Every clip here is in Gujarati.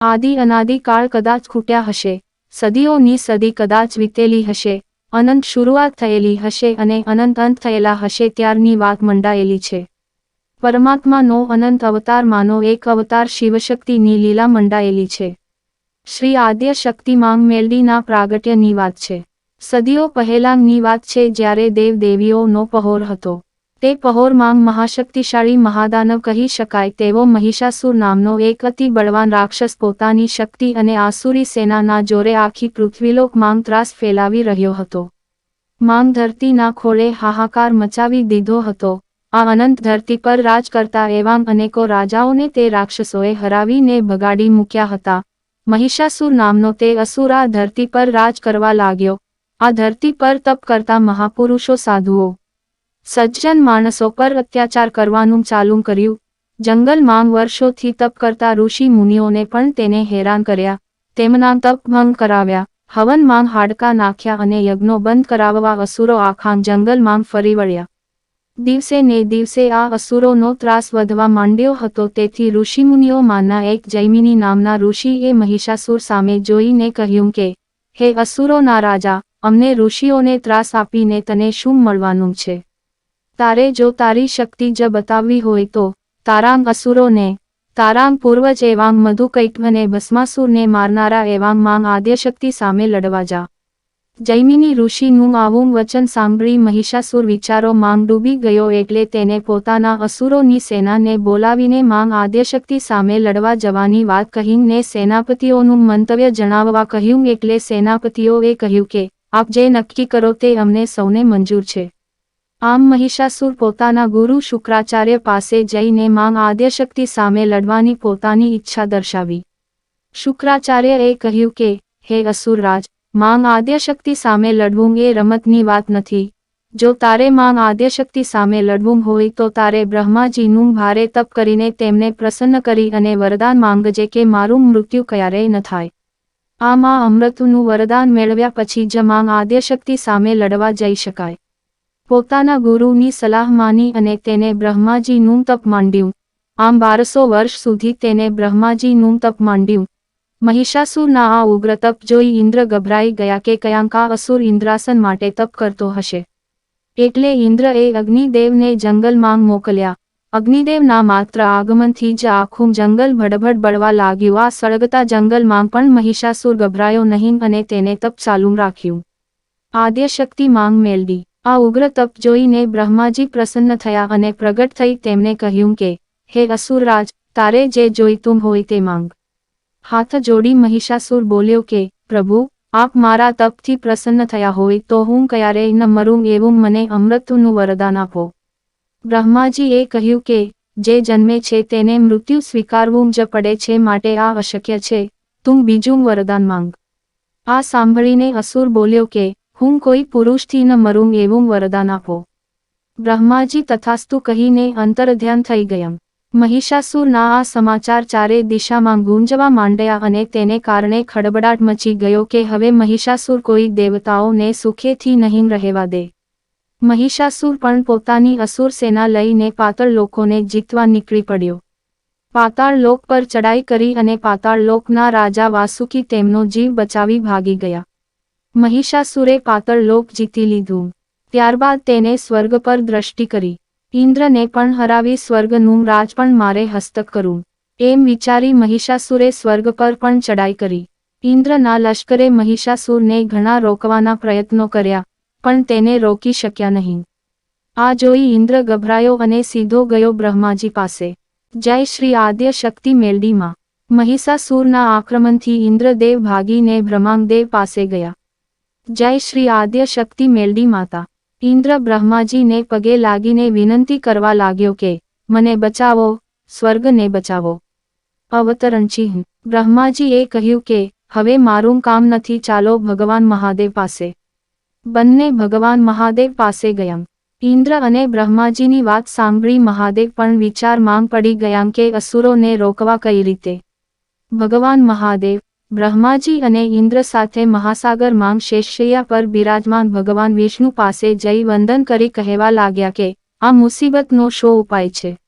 આદિ અનાદિ કાળ કદાચ ખૂટ્યા હશે. સદીઓની સદી કદાચ વીતેલી હશે. અનંત શરૂઆત થયેલી હશે અને અનંત અંત થયેલા હશે ત્યારની વાત મંડાયેલી છે. પરમાત્માનો અનંત અવતારમાંનો એક અવતાર શિવશક્તિની લીલા મંડાયેલી છે. શ્રી આદ્ય શક્તિ માંગ મેલડીના પ્રાગટ્યની વાત છે. સદીઓ પહેલાંની વાત છે જ્યારે દેવદેવીઓનો પહોર હતો. તે પહોર માંગ મહાશક્તિશાળી મહાદાનવ કહી શકાય તેવો મહિષાસુર નામનો એક અતિ બળવાન રાક્ષસ પોતાની શક્તિ અને આસુરી સેનાના જોરે આખી પૃથ્વીલોક માંગ ત્રાસ ફેલાવી રહ્યો હતો. માંગ ધરતીના ખોળે હાહાકાર મચાવી દીધો હતો. આ અનંત ધરતી પર રાજ કરતા એવા અનેકો રાજાઓને તે રાક્ષસોએ હરાવીને ભગાડી મૂક્યા હતા. મહિષાસુર નામનો તે અસુર આ ધરતી પર રાજ કરવા લાગ્યો. આ ધરતી પર તપ કરતા મહાપુરુષો સાધુઓ સજ્જન માણસો પર અત્યાચાર કરવાનું ચાલુ કર્યું. જંગલ માંગ વર્ષોથી તપ કરતા ઋષિ મુનિઓને પણ તેને હેરાન કર્યા. તેમના તપ ભંગ કરાવ્યા. હવન માંગ હાડકા નાખ્યા અને યજ્ઞો બંધ કરાવવા અસુરો આખા જંગલ માંગ ફરી વળ્યા. દિવસે ને દિવસે આ અસુરોનો ત્રાસ વધવા માંડ્યો હતો તેથી ઋષિમુનિઓમાંના એક જૈમિની નામના ઋષિએ મહિષાસુર સામે જોઈને કહ્યું કે, હે અસુરોના રાજા, અમને ઋષિઓને ત્રાસ આપીને તને શું મળવાનું છે? તારે જો તારી શક્તિ જ બતાવવી હોય તો, તારાંગ અસુરોને, તારાંગ પૂર્વજ એવાંગ કૈકમને ભસ્માસુરને મારનારા એવાંગ માંગ આદ્યશક્તિ સામે લડવા જા. જૈમિની ઋષિનું આવું વચન સાંભળી મહિષાસુર વિચારો માંગ ડૂબી ગયો એટલે તેને પોતાના અસુરોની સેનાને બોલાવીને માંગ આદ્યશક્તિ સામે લડવા જવાની વાત કહીને સેનાપતિઓનું મંતવ્ય જણાવવા કહ્યું એટલે સેનાપતિઓએ કહ્યું કે, આપ જે નક્કી કરો તે અમને સૌને મંજૂર છે. આમ મહિષાસુર પોતાના ગુરુ શુક્રાચાર્ય પાસે જઈને માંગ આદ્યશક્તિ સામે લડવાની પોતાની ઈચ્છા દર્શાવી. શુક્રાચાર્યએ કહ્યું કે, હે અસુરરાજ, માંગ આદ્યશક્તિ સામે લડવું એ રમતની વાત નથી. જો તારે માંગ આદ્યશક્તિ સામે લડવું હોય તો તારે બ્રહ્માજીનું ભારે તપ કરીને તેમને પ્રસન્ન કરી અને વરદાન માંગજે કે મારું મૃત્યુ ક્યારેય ન થાય. આમાં અમૃતનું વરદાન મેળવ્યા પછી જ માંગ આદ્યશક્તિ સામે લડવા જઈ શકાય. પોતાના ગુરુની સલાહ માની અને તેને બ્રહ્માજીનું તપ માંડ્યું. આમ બારસો વર્ષ સુધી તેને બ્રહ્માજીનું તપ માંડ્યું. મહિષાસુરના આ ઉગ્ર તપ જોઈ ઇન્દ્ર ગભરાઈ ગયા કે કયાંકા અસુર ઇન્દ્રાસન માટે તપ કરતો હશે. એટલે ઇન્દ્રએ અગ્નિદેવને જંગલમાં મોકલ્યા. અગ્નિદેવના માત્ર આગમનથી જ આખું જંગલ ભડભડ બળવા લાગ્યું. આ સળગતા જંગલમાં પણ મહિષાસુર ગભરાયો નહીં અને તેને તપ ચાલુ રાખ્યું. આદ્યશક્તિ માંગ મેળવી. આ ઉગ્ર તપ જોઈને બ્રહ્માજી પ્રસન્ન થયા અને પ્રગટ થઈ તેમને કહ્યું કે, હે અસુરરાજ, તારે જે જોઈતું હોય તે માંગ. હાથ જોડી મહિષાસુર બોલ્યો કે, પ્રભુ, આપ મારા તપથી પ્રસન્ન થયા હોય તો હું ક્યારેય ન મરું એવું મને અમૃતનું વરદાન આપો. બ્રહ્માજીએ કહ્યું કે, જે જન્મે છે તેને મૃત્યુ સ્વીકારવું જ પડે છે માટે આ અશક્ય છે, તું બીજું વરદાન માંગ. આ સાંભળીને અસુર બોલ્યો કે હું કોઈ પુરુષથી ન મરું એવું વરદાન આપો. બ્રહ્માજી તથાસ્તુ કહીને અંતરધ્યાન થઈ ગયમ. મહિષાસુરના આ સમાચાર ચારે દિશામાં ગુંજવા માંડ્યા અને તેને કારણે ખડબડાટ મચી ગયો કે હવે મહિષાસુર કોઈ દેવતાઓને સુખેથી નહીં રહેવા દે. મહિષાસુર પણ પોતાની અસુર સેના લઈને પાતળ લોકોને જીતવા નીકળી પડ્યો. પાતાળ લોક પર ચડાઈ કરી અને પાતાળ લોકના રાજા વાસુકી તેમનો જીવ બચાવી ભાગી ગયા. મહિષાસુરે પાતળ લોક જીતી લીધું. ત્યારબાદ તેને સ્વર્ગ પર દ્રષ્ટિ કરી. ઇન્દ્રને પણ હરાવી સ્વર્ગનું રાજ પણ મારે હસ્તક કરું. એમ વિચારી મહિષાસુરે સ્વર્ગ પર પણ ચડાઈ કરી. ઇન્દ્રના લશ્કરે મહિષાસુરને ઘણા રોકવાના પ્રયત્નો કર્યા, પણ તેને રોકી શક્યા નહીં. આ જોઈ ઇન્દ્ર ગભરાયો અને સીધો ગયો બ્રહ્માજી પાસે. જય શ્રી આદ્ય શક્તિ મેલડીમાં. મહિષાસુરના આક્રમણથી ઇન્દ્રદેવ ભાગીને બ્રહ્માંગદેવ પાસે ગયા. જય શ્રી આદ્ય શક્તિ મેલડી માતા. ઇન્દ્ર બ્રહ્માજીને પગે લાગીને વિનંતી કરવા લાગ્યો કે, મને બચાવો, સ્વર્ગને બચાવો. અવતરણ બ્રહ્માજીએ કહ્યું કે, હવે મારું કામ નથી, ચાલો ભગવાન મહાદેવ પાસે. બંને ભગવાન મહાદેવ પાસે ગયા. ઇન્દ્ર અને બ્રહ્માજીની વાત સાંભળી મહાદેવ પણ વિચાર માંગ પડી ગયા કે અસુરોને રોકવા કઈ રીતે? ભગવાન મહાદેવ બ્રહ્માજી અને ઇન્દ્ર સાથે મહાસાગર માંગ શેષૈયા પર બિરાજમાન ભગવાન વિષ્ણુ પાસે જઈ વંદન કરી કહેવા લાગ્યા કે, આ મુસીબતનો શો ઉપાય છે.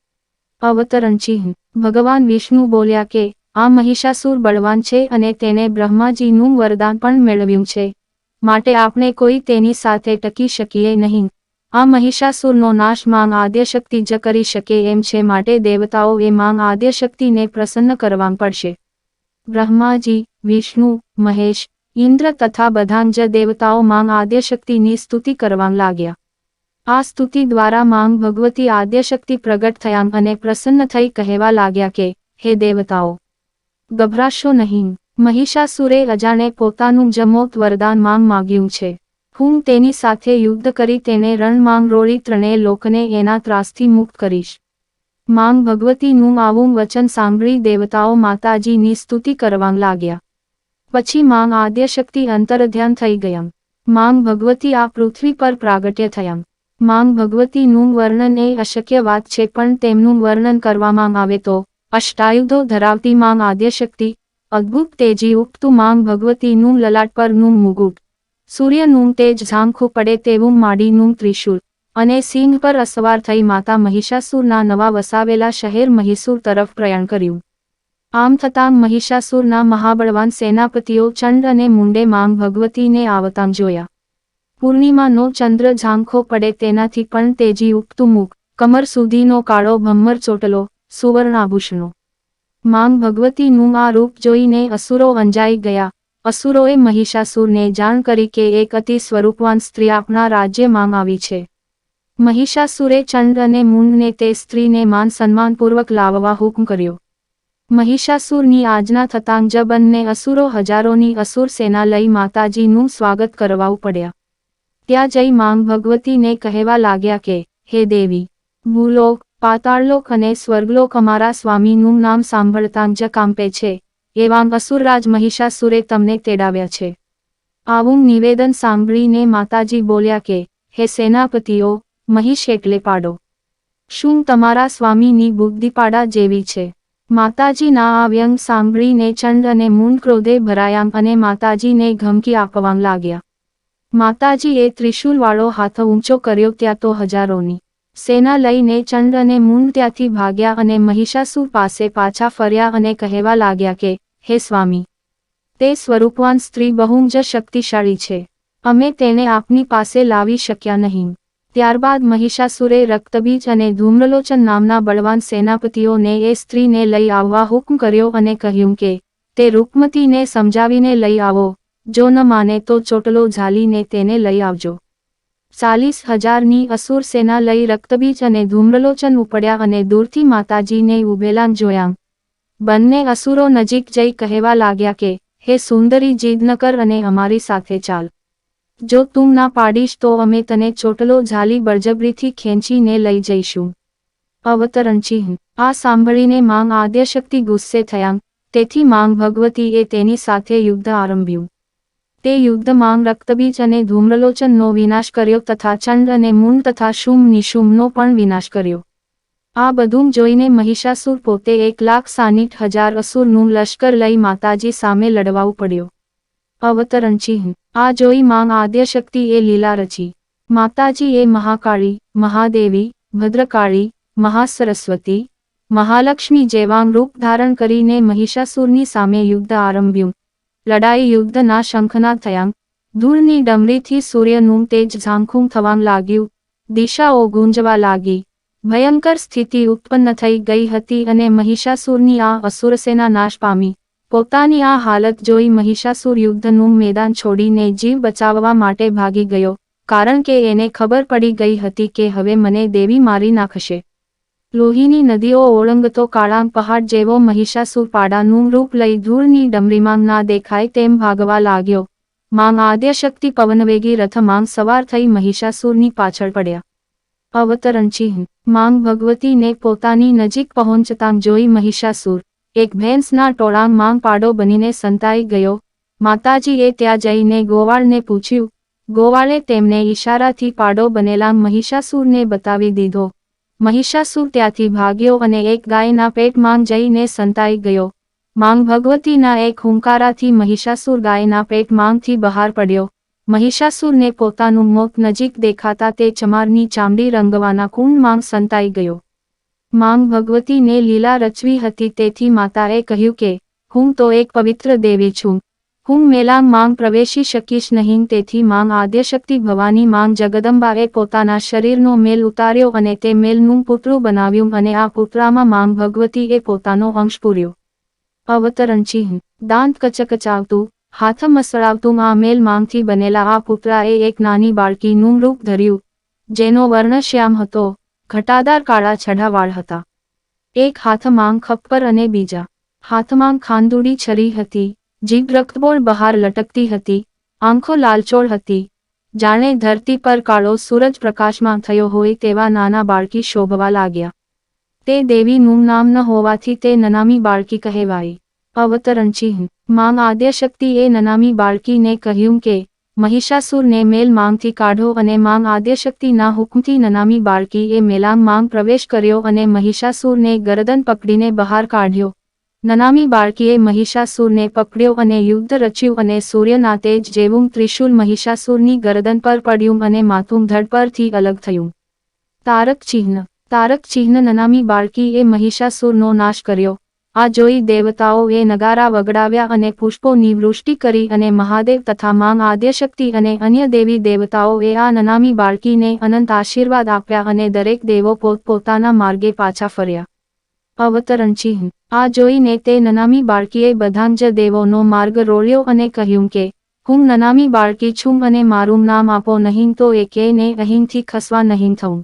અવતરણ ચિહ્ન. ભગવાન વિષ્ણુ બોલ્યા કે, આ મહિષાસુર બળવાન છે અને તેને બ્રહ્માજીનું વરદાન પણ મેળવ્યું છે. માટે આપણે કોઈ તેની સાથે ટકી શકીએ નહીં. આ મહિષાસુરનો નાશ માંગ આદ્યશક્તિ જ કરી શકે એમ છે. માટે દેવતાઓ એ માંગ આદ્યશક્તિને પ્રસન્ન કરવા પડશે. બ્રહ્માજી, વિષ્ણુ, મહેશ, ઇન્દ્ર તથા બધાં જ દેવતાઓ માંગ આદ્યશક્તિની સ્તુતિ કરવા લાગ્યા. આ સ્તુતિ દ્વારા માંગ ભગવતી આદ્યશક્તિ પ્રગટ થયા અને પ્રસન્ન થઈ કહેવા લાગ્યા કે, હે દેવતાઓ! ગભરાશો નહીં. મહિષાસુરે અજાણે પોતાનું જમોત વરદાન માંગ માગ્યું છે. હું તેની સાથે યુદ્ધ કરી તેને રણમાંગ રોળી ત્રણેય લોકને એના ત્રાસથી મુક્ત કરીશ. માંગ ભગવતીનું આવું વચન સાંભળી દેવતાઓ માતાજીની સ્તુતિ કરવા લાગ્યા. પછી માંગ આદ્યશક્તિ અંતરધ્યાન થઈ ગયા માંગ ભગવતી આ પૃથ્વી પર પ્રાગટ્ય થયા માંગ ભગવતીનું વર્ણન એ અશક્ય વાત છે પણ તેમનું વર્ણન કરવામાં આવે તો અષ્ટાયુધો ધરાવતી માંગ આદ્યશક્તિ, અદ્ભુત તેજી ઉગતું માંગ ભગવતીનું લલાટ પરનું મુગુટ. સૂર્યનું તેજ ઝાંખું પડે તેવું માડીનું ત્રિશૂળ. અને સિંહ પર અસવાર થઈ માતા મહિષાસુરના નવા વસાવેલા શહેર મહીસુર તરફ પ્રયાણ કર્યું. આમ થતાં મહિષાસુરના મહાબળવાન સેનાપતિઓ ચંડ અને મુંડે માંગ ભગવતીને આવતાં જોયા. પૂર્ણિમાનો ચંદ્ર ઝાંખો પડે તેનાથી પણ તેજી ઉગતું કમર સુધીનો કાળો ભમ્મર ચોટલો, સુવર્ણાભૂષણો. માંગ ભગવતીનું આ રૂપ જોઈને અસુરો અંજાઈ ગયા. અસુરોએ મહિષાસુરને જાણ કરી કે એક અતિ સ્વરૂપવાન સ્ત્રી આપણા રાજ્યમાં આવી છે. મહિષાસુરે ચંદ્ર અને મુંડને તે સ્ત્રીને માન સન્માનપૂર્વક લાવવા હુકમ કર્યો. મહિષાસુરની આજના થતાં જ બંને અસુરો હજારોની અસુર સેના લઈ માતાજીનું સ્વાગત કરવાવું પડ્યા. ત્યાં જઈ માંગ ભગવતીને કહેવા લાગ્યા કે, હે દેવી, ભૂલોક, પાતાળલોક અને સ્વર્ગલોક અમારા સ્વામીનું નામ સાંભળતા જ કાંપે છે. એવા અસુરરાજ મહિષાસુરે તમને તેડાવ્યા છે. આવું નિવેદન સાંભળીને માતાજી બોલ્યા કે, હે સેનાપતિઓ મહિષ એટલે પાડો. શું તમારા સ્વામીની બુદ્ધિપાડા જેવી છે? માતાજીના આ વ્યંગ સાંભળીને ચંડ અને મૂન ક્રોધે ભરાયા અને માતાજીને ધમકી આપવા લાગ્યા. માતાજીએ ત્રિશુલવાળો હાથ ઊંચો કર્યો ત્યાં તો હજારોની સેના લઈને ચંડ અને મૂન ત્યાંથી ભાગ્યા અને મહિષાસુર પાસે પાછા ફર્યા અને કહેવા લાગ્યા કે, હે સ્વામી, તે સ્વરૂપવાન સ્ત્રી બહુ જ શક્તિશાળી છે. અમે તેને આપની પાસે લાવી શક્યા નહીં. ત્યારબાદ મહિષાસુરે રક્તબીજ અને ધૂમ્રલોચન નામના બળવાન સેનાપતિઓને એ સ્ત્રીને લઈ આવવા હુકમ કર્યો અને કહ્યું કે, તે રૂકમતીને સમજાવીને લઈ આવો. જો ન માને તો ચોટલો ઝાલીને તેને લઈ આવજો. ચાલીસ હજારની અસુર સેના લઈ રક્તબીજ અને ધૂમ્રલોચન ઉપડ્યા અને દૂરથી માતાજીને ઉભેલા જોયા. બંને અસુરો નજીક જઈ કહેવા લાગ્યા કે, હે સુંદરી જીદનકર અને અમારી સાથે ચાલ. જો તું ના પાડીશ તો અમે તને ચોટલો ઝાલી બળજબરીથી ખેંચીને લઈ જઈશું. અવતરણ ચિહ્ન આ સાંભળીને માંગ આદ્યશક્તિ ગુસ્સે થયા. તેથી માંગ ભગવતીએ તેની સાથે યુદ્ધ આરંભ્યું. તે યુદ્ધ માંગ રક્તબીજ અને ધૂમ્રલોચનનો વિનાશ કર્યો તથા ચંડ અને મૂન તથા શુમ નિશુમનો પણ વિનાશ કર્યો. આ બધું જોઈને મહિષાસુર પોતે એક લાખ સાહીઠ હજાર અસુરનું લશ્કર લઈ માતાજી સામે લડવાવું પડ્યો. અવતરણ ચિહ્ન આ જોઈ માંગ આદ્યશક્તિ એ લીલા રચી. માતાજી એ મહાકાળી, મહાદેવી, ભદ્રકાળી, મહાસરસ્વતી, મહાલક્ષ્મી જેવાં રૂપ ધારણ કરીને મહિષાસુરની સામે યુદ્ધ આરંભ્યું. લડાઈ યુદ્ધના શંખના થયા ધૂળની ડમરીથી સૂર્યનું તેજ ઝાંખું થવા લાગ્યું. દિશાઓ ગુંજવા લાગી. ભયંકર સ્થિતિ ઉત્પન્ન થઈ ગઈ હતી અને મહિષાસુરની આ અસુરસેના નાશ પામી. પોતાની આ હાલત જોઈ મહિષાસુર યુદ્ધનું મેદાન છોડીને જીવ બચાવવા માટે ભાગી ગયો, કારણ કે એને ખબર પડી ગઈ હતી કે હવે મને દેવી મારી નાખશે. લોહીની નદીઓ ઓળંગતો કાળા પહાડ જેવો મહિષાસુર પાડાનું રૂપ લઈ ધૂળની ડમરીમાં ના દેખાય તેમ ભાગવા લાગ્યો. માંગ આદ્યશક્તિ પવનવેગી રથ માંગ સવાર થઈ મહિષાસુરની પાછળ પડ્યા. અવતરણ ચિહ્ન માંગ ભગવતીને પોતાની નજીક પહોંચતાં જોઈ મહિષાસુર એક ભેંસના ટોળાં માંગ પાડો બનીને સંતાઈ ગયો. માતાજીએ ત્યાં જઈને ગોવાળને પૂછ્યું. ગોવાળે તેમને ઈશારાથી પાડો બનેલા મહિષાસુરને બતાવી દીધો. મહિષાસુર ત્યાંથી ભાગ્યો અને એક ગાયના પેટમાં જઈને સંતાઈ ગયો. માંગ ભગવતીના એક હુંકારાથી મહિષાસુર ગાયના પેટમાંગથી બહાર પડ્યો. મહિષાસુરને પોતાનું મોત નજીક દેખાતા તે ચમારની ચામડી રંગવાના કુંડમાં સંતાઈ ગયો. માંગ ભગવતીને લીલા રચવી હતી તેથી માતાએ કહ્યું કે, હું તો એક પવિત્ર દેવી છું. હું મેલાંગ માંગ પ્રવેશી શકીશ નહીં. તેથી માંગ આદ્યશક્તિ ભવાની માંગ જગદંબાએ પોતાના શરીરનો મેલ ઉતાર્યો અને તે મેલનું પુતળું બનાવ્યું અને આ પુતળામાં માંગ ભગવતીએ પોતાનો અંશ પૂર્યો. અવતરણ દાંત કચકચાવતું, હાથ મસળાવતું આ મેલ માંગથી બનેલા આ પુતળાએ એક નાની બાળકીનું રૂપ ધર્યું, જેનો વર્ણ શ્યામ હતો. ઘટાદાર કાળા છડાવાળ હતા. એક હાથમાં ખપ્પર અને બીજા હાથમાં ખાંદુડી છરી હતી, જીભ રક્તબોળ બહાર લટકતી હતી, આંખો લાલચોળ હતી. જાણે ધરતી પર કાળો સૂરજ પ્રકાશમાં થયો હોય તેવા નાના બાળકી શોભવા લાગ્યા. તે દેવીનું નામ ન હોવાથી તે નનામી બાળકી કહેવાય. અવતરણ ચિહ્ન માંગ આદ્યશક્તિએ નનામી બાળકીને કહ્યું કે મહિષાસુરને મેલ માંગથી કાઢો અને માંગ આદ્યશક્તિના હુકમથી નનામી બાળકીએ મેલાંગ માંગ પ્રવેશ કર્યો અને મહિષાસુરને ગરદન પકડીને બહાર કાઢ્યો. નનામી બાળકીએ મહિષાસુરને પકડ્યો અને યુદ્ધ રચ્યું અને સૂર્યના તેજ જેવું ત્રિશુલ મહિષાસુરની ગરદન પર પડ્યું અને માથું ધડ પરથી અલગ થયું. તારક ચિહ્ન તારક ચિહ્ન નનામી બાળકીએ મહિષાસુરનો નાશ કર્યો. આ જોઈ દેવતાઓએ નગારા વગડાવ્યા અને પુષ્પોની વૃષ્ટિ કરી અને મહાદેવ તથા માંગ આદ્યશક્તિ અને અન્ય દેવી દેવતાઓએ આ નનામી બાળકીને અનંત આશીર્વાદ આપ્યા અને દરેક દેવો પોતપોતાના માર્ગે પાછા ફર્યા. અવતરણ આ જોઈને તે નનામી બાળકીએ બધાંજ દેવોનો માર્ગ રોળ્યો અને કહ્યું કે, હું નનામી બાળકી છું અને મારું નામ આપો નહીં તો એકેયને અહીંથી ખસવા નહીં થવું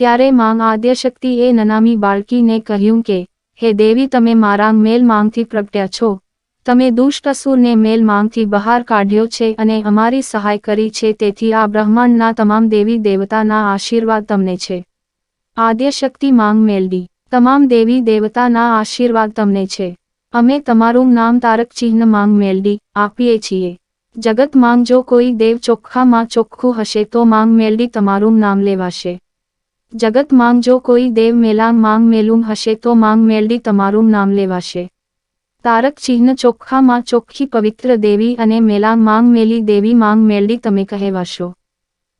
ત્યારે માંગ આદ્યશક્તિએ નનામી બાળકીને કહ્યું કે હે દેવી, તમે મારા મેલ માંગથી પ્રગટ્યા છો. તમે દુષ્ટ મેલ માંગથી બહાર કાઢ્યો છે અને અમારી સહાય કરી છે. તેથી આ બ્રહ્માંડના તમામ દેવી દેવતાના આશીર્વાદ તમને છે. આદ્યશક્તિ માંગ મેલડી. તમામ દેવી દેવતાના આશીર્વાદ તમને છે. અમે તમારું નામ તારક ચિહ્ન માંગ મેલડી, આપીએ છીએ. જગત માંગ, જો કોઈ દેવ ચોખ્ખામાં ચોખ્ખું હશે તો માંગ મેલડી તમારું નામ લેવાશે. જગત માંગ જો કોઈ દેવ મેલાંગ માંગ મેલું હશે તો માંગ મેલડી તમારું નામ લેવાશે. તારક ચિહ્ન ચોખ્ખામાં ચોખ્ખી પવિત્ર દેવી અને મેલાંગ માંગ મેલી દેવી માંગ મેલડી તમે કહેવાશો.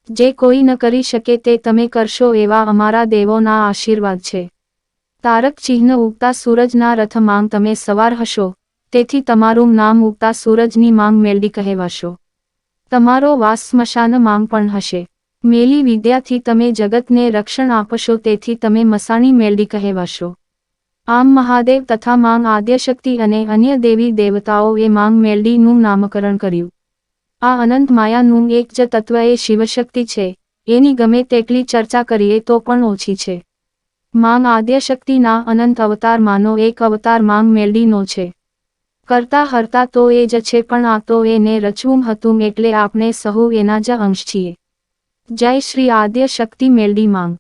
જે કોઈ ન કરી શકે તે તમે કરશો એવા અમારા દેવોના આશીર્વાદ છે. તારક ચિહ્ન ઉગતા સૂરજના રથ માંગ તમે સવાર હશો, તેથી તમારું નામ ઉગતા સૂરજની માંગ મેલડી કહેવાશો. તમારો વાસ સ્મશાન માંગ પણ હશે. મેલી વિદ્યાથી તમે જગતને રક્ષણ આપશો, તેથી તમે મસાણી મેલડી કહેવાશો. આમ મહાદેવ તથા માંગ આદ્યશક્તિ અને અન્ય દેવી દેવતાઓએ માંગ મેળડીનું નામકરણ કર્યું. આ અનંત માયાનું એક જ તત્વ એ શિવશક્તિ છે. એની ગમે તેટલી ચર્ચા કરીએ તો પણ ઓછી છે. માંગ આદ્યશક્તિના અનંત અવતારમાંનો એક અવતાર માંગ મેળડીનો છે. કરતા હરતા તો એ જ છે, પણ આ તો એને રચવું હતું, એટલે આપણે સહુ એના જ અંશ છીએ. જય શ્રી આદ્ય શક્તિ મેલડી માંગ.